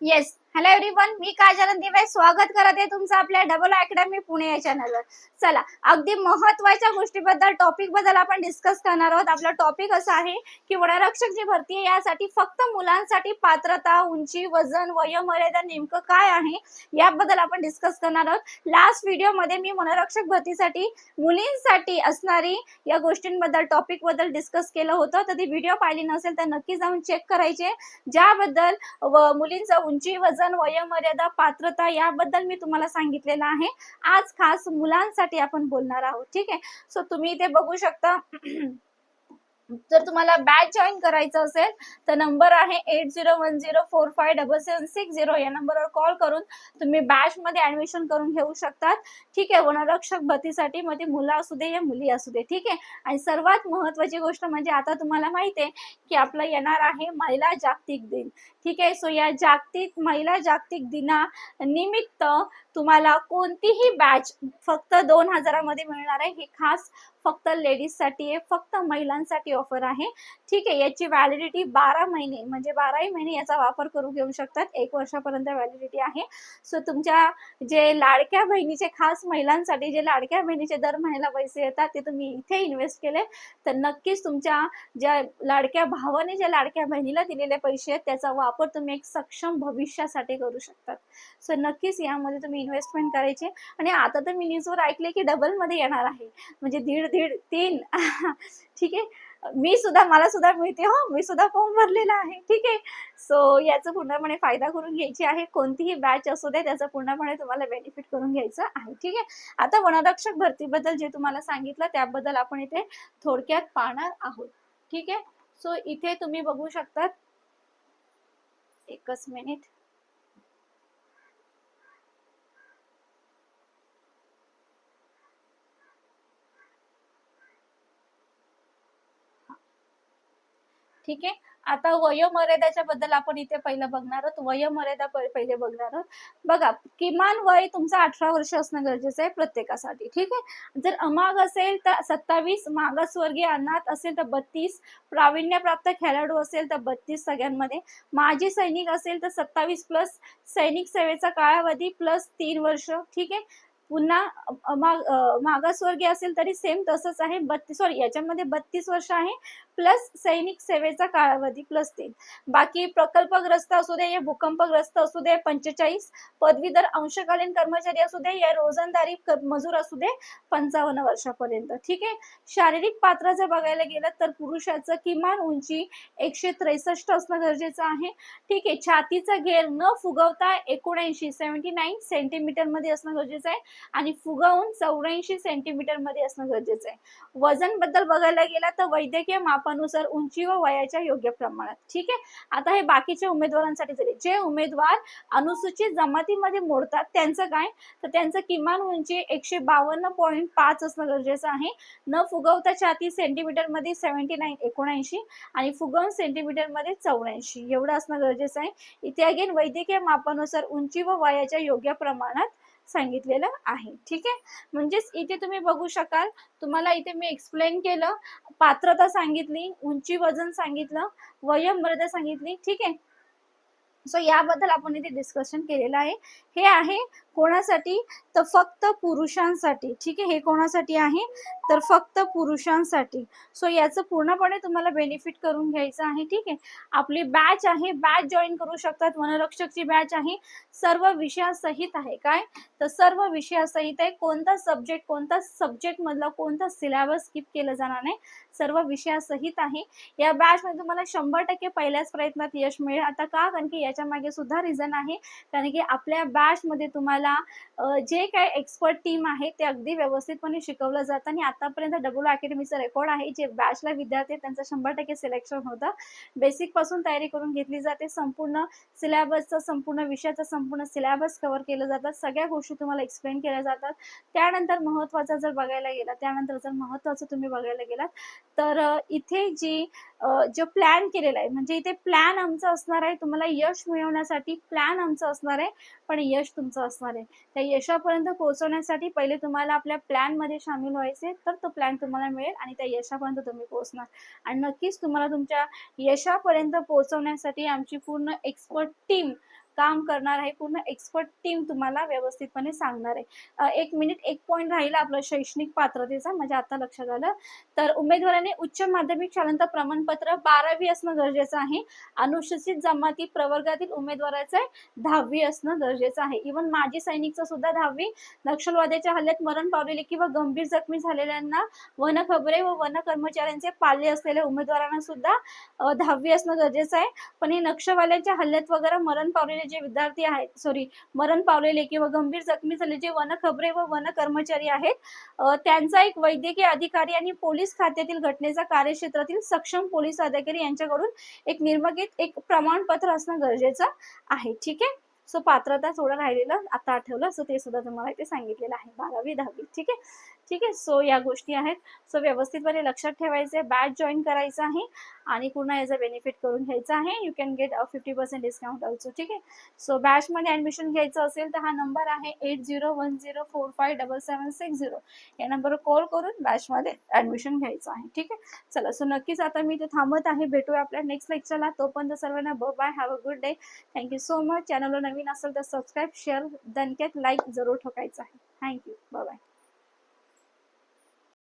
Yes, hello everyone मी काजल दिवे स्वागत करत आहे तुमचं आपल्या डबल अकॅडमी पुणे या चॅनलवर चला अगदी महत्त्वाच्या गोष्टीबद्दल टॉपिकबद्दल आपण डिस्कस करणार आहोत. आपला टॉपिक असा आहे की वनरक्षक जी भरती आहे यासाठी फक्त मुलांसाठी पात्रता उंची वजन वयोमर्यादा नेमकं काय आहे याबद्दल आपण डिस्कस करणार आहोत. लास्ट व्हिडिओमध्ये मी वनरक्षक भरतीसाठी मुलींसाठी असणारी या गोष्टींबद्दल टॉपिकबद्दल डिस्कस केलं होतं. तर ती व्हिडिओ पाहिली नसेल तर नक्की जाऊन चेक करायचे. ज्याबद्दल व मुलींचं उंची वजन वयोमर्यादा पात्रता याबद्दल मी तुम्हाला सांगितलेलं आहे. आज खास मुलांसाठी आपण बोलणार आहोत. ठीक आहे? सो तुम्ही इथे बघू शकता जर तुम्हाला बॅच जॉईन करायचं असेल तर नंबर आहे eight zero one zero four five double seven six zero. या नंबरवर कॉल करून तुम्ही बॅच मध्ये ऍडमिशन करून घेऊ शकतात. ठीक आहे वनरक्षक भरतीसाठी मग ते मुलं असू दे या मुली असू दे. ठीक आहे? आणि सर्वात महत्वाची गोष्ट म्हणजे आता तुम्हाला माहिती आहे की आपलं येणार आहे महिला जागतिक दिन. ठीक आहे? सो या जागतिक महिला जागतिक दिना निमित्त तुम्हाला कोणतीही बॅच फक्त दोन हजारामध्ये मिळणार आहे. ही खास फक्त लेडीजसाठी आहे फक्त महिलांसाठी ऑफर आहे. ठीक आहे याची व्हॅलिडिटी बारा महिने म्हणजे बाराही महिने याचा वापर करू घेऊ शकतात. एक वर्षापर्यंत व्हॅलिडिटी आहे. सो तुमच्या जे लाडक्या बहिणीचे खास महिलांसाठी जे लाडक्या बहिणीचे दर महिन्याला पैसे येतात ते तुम्ही इथे इन्व्हेस्ट केले. तर नक्कीच तुमच्या ज्या लाडक्या भावाने ज्या लाडक्या बहिणीला दिलेले पैसे आहेत त्याचा वापर तुम्ही एक सक्षम भविष्यासाठी करू शकतात. सो नक्कीच यामध्ये तुम्ही इन्व्हेस्टमेंट करायचे. आणि आता तर मी न्यूजवर ऐकले की डबलमध्ये येणार आहे. म्हणजे दीड दीड तीन. ठीक आहे? मी सुद्धा मला सुद्धा मिळते. हो मी सुद्धा फॉर्म भरलेला आहे. ठीक आहे. सो याचा पूर्णपणे फायदा करून घ्यायची आहे. कोणतीही बॅच असू दे त्याचा पूर्णपणे तुम्हाला बेनिफिट करून घ्यायचं आहे. ठीक आहे. आता वनरक्षक भरतीबद्दल जे तुम्हाला सांगितलं त्याबद्दल आपण इथे थोडक्यात पाहणार आहोत. ठीक आहे. सो इथे तुम्ही बघू शकतात. एकच मिनिट ठीक आहे? आता वयोमर्यादाच्या बद्दल आपण इथे पहिलं बघणार आहोत. वयोमर्यादा पहिले बघणार आहोत. बघा किमान वय तुमचं अठरा वर्ष असणं गरजेचं आहे प्रत्येकासाठी ठीक आहे? जर अमाग असेल तर सत्तावीस मागासवर्गीय अनाथ असेल तर बत्तीस प्रावीण्यप्राप्त खेळाडू असेल तर बत्तीस सगळ्यांमध्ये. माजी सैनिक असेल तर सत्तावीस प्लस सैनिक सेवेचा कालावधी प्लस तीन वर्ष ठीक आहे? पुन्हा माग मागासवर्गीय असेल तरी सेम तसंच आहे. बत्तीस सॉरी याच्यामध्ये बत्तीस वर्ष आहे प्लस सैनिक सेवेचा कालावधी प्लस तीन. बाकी प्रकल्पग्रस्त असू दे या भूकंपग्रस्त असू दे पंचेचाळीस. पदवीधर अंशकालीन कर्मचारी असू दे या रोजंदारी मजूर असू दे पंचावन्न वर्षापर्यंत. ठीक आहे? शारीरिक पात्र जर बघायला गेलं तर पुरुषाचं किमान उंची एकशे त्रेसष्ट असणं गरजेचं आहे. ठीक आहे? छातीचा घेर न फुगवता एकोणऐंशी सेव्हन्टी नाईन सेंटीमीटरमध्ये असणं गरजेचं आहे. आणि फुगवून चौऱ्याऐंशी सेंटीमीटरमध्ये असणं गरजेचं आहे. वजनबद्दल बघायला गेला तर वैद्यकीय मापानुसार उंची व वयाच्या योग्य प्रमाणात. ठीक आहे? आता हे बाकीच्या उमेदवारांसाठी झाले. जे उमेदवार अनुसूचित जमातीमध्ये मोडतात त्यांचं काय? तर त्यांचं किमान उंची एकशे बावन्न पॉईंट पाच असणं गरजेचं आहे. न फुगवता छाती सेंटीमीटरमध्ये सेव्हन्टी नाईन एकोणऐंशी आणि फुगवून सेंटीमीटरमध्ये चौऱ्याऐंशी. एवढं असणं गरजेचं आहे. इथे अगेन वैद्यकीय मापानुसार उंची व वयाच्या योग्य प्रमाणात सांगितलेलं आहे. ठीक आहे? म्हणजेच इथे तुम्ही बघू शकाल तुम्हाला इथे मी एक्सप्लेन केलं पात्रता सांगितली उंची वजन सांगितलं वयोमर्यादा सांगितली ठीक आहे? सो याबद्दल आपण इथे डिस्कशन केलेलं आहे. हे आहे कोणासाठी? तर फक्त पुरुषांसाठी. ठीक आहे? हे कोणासाठी आहे? तर फक्त पुरुषांसाठी. सो याचं पूर्णपणे तुम्हाला बेनिफिट करून घ्यायचं आहे. ठीक आहे? आपली बॅच आहे. बॅच जॉईन करू शकतात. वनरक्षकची बॅच आहे. सर्व विषयासहित आहे. काय? तर सर्व विषयासहित आहे. कोणता सब्जेक्ट कोणता सब्जेक्ट मधला कोणता सिलेबस स्किप केलं जाणार नाही? सर्व विषयासहित आहे. या बॅच मध्ये तुम्हाला शंभर टक्के पहिल्याच प्रयत्नात यश मिळेल. आता का? कारण की याच्या मागे सुद्धा रिझन आहे. कारण की आपल्या बॅचमध्ये तुम्हाला अ, जे काय एक्सपर्ट टीम आहे ते अगदी व्यवस्थितपणे शिकवलं जातं आणि आतापर्यंत डब्ल्यू अकॅडमीचा रेकॉर्ड आहे. जे बॅचला विद्यार्थी आहेत, त्यांचं शंभर टक्के सिलेक्शन होतं. बेसिकपासून तयारी करून घेतली जाते. संपूर्ण सिलेबसचं संपूर्ण विषयाचं संपूर्ण सिलेबस कव्हर केलं जातं. सगळ्या गोष्टी तुम्हाला एक्सप्लेन केल्या जातात. त्यानंतर महत्त्वाचं जर बघायला गेलं त्यानंतर जर महत्त्वाचं तुम्ही बघायला गेलात तर इथे जी जो प्लॅन केलेला आहे म्हणजे इथे प्लॅन आमचं असणार आहे. तुम्हाला यश मिळवण्यासाठी प्लॅन आमचं असणार आहे पण यश तुमचं असणार मध्ये त्या यशापर्यंत पोहोचवण्यासाठी पहिले तुम्हाला आपल्या प्लॅनमध्ये सामील व्हायचे तर तो प्लॅन तुम्हाला मिळेल आणि त्या यशापर्यंत तुम्ही पोहोचणार. आणि नक्कीच तुम्हाला तुमच्या यशापर्यंत पोहोचवण्यासाठी आमची पूर्ण एक्सपर्ट टीम काम करणार आहे पूर्ण एक्सपर्ट टीम तुम्हाला व्यवस्थितपणे सांगणार आहे. एक मिनिट एक पॉईंट राहिला आपलं शैक्षणिक पात्रतेचा म्हणजे आता लक्षात आलं. तर उमेदवाराने उच्च माध्यमिक शाळांचं प्रमाणपत्र बारावी असणं गरजेचं आहे. अनुसूचित जमाती प्रवर्गातील उमेदवाराचे दहावी असणं गरजेचं आहे. इव्हन माजी सैनिकचं सुद्धा दहावी. नक्षलवाद्याच्या हल्ल्यात मरण पावलेले किंवा गंभीर जखमी झालेल्यांना वन खबरे व वन कर्मचाऱ्यांचे पाले असलेल्या उमेदवारांना सुद्धा दहावी असणं गरजेचं आहे. पण हे नक्षलवाद्यांच्या हल्ल्यात वगैरे मरण पावलेले जे विद्यार्थी आहेत सॉरी मरण पावलेले किंवा गंभीर जखमी झाले जे वन खबरे व वन कर्मचारी आहेत त्यांचा एक वैद्यकीय अधिकारी आणि पोलीस खात्यातील घटनेचा कार्यक्षेत्रातील सक्षम पोलीस अधिकारी यांच्याकडून एक निर्मगित एक प्रमाणपत्र असणं गरजेचं आहे. ठीक आहे? सो पात्रता थोडं राहिलेलं आता आठवलं सो ते सुद्धा तुम्हाला इथे सांगितलेलं आहे बारावी दहावी. ठीक आहे? ठीक आहे? सो या गोष्टी आहेत. सो व्यवस्थितपणे लक्षात ठेवायचं आहे बॅच जॉईन करायचं आहे आणि पूर्ण याचा बेनिफिट करून घ्यायचा आहे. You can get fifty percent discount also ठीक आहे? सो बॅचमध्ये ॲडमिशन घ्यायचं असेल तर हा नंबर आहे eight zero one zero four five double seven six zero या नंबरवर कॉल करून बॅचमध्ये ॲडमिशन घ्यायचं आहे ठीक आहे? चला सो नक्कीच आता मी इथे थांबत आहे. भेटूया आपल्या नेक्स्ट लेक्चरला तोपर्यंत सर्वांना ब bye have a good day thank you so much चॅनलवर नवीन असेल तर सबस्क्राईब शेअर दणक्यात लाईक जरूर ठोकायचं आहे. Thank you bye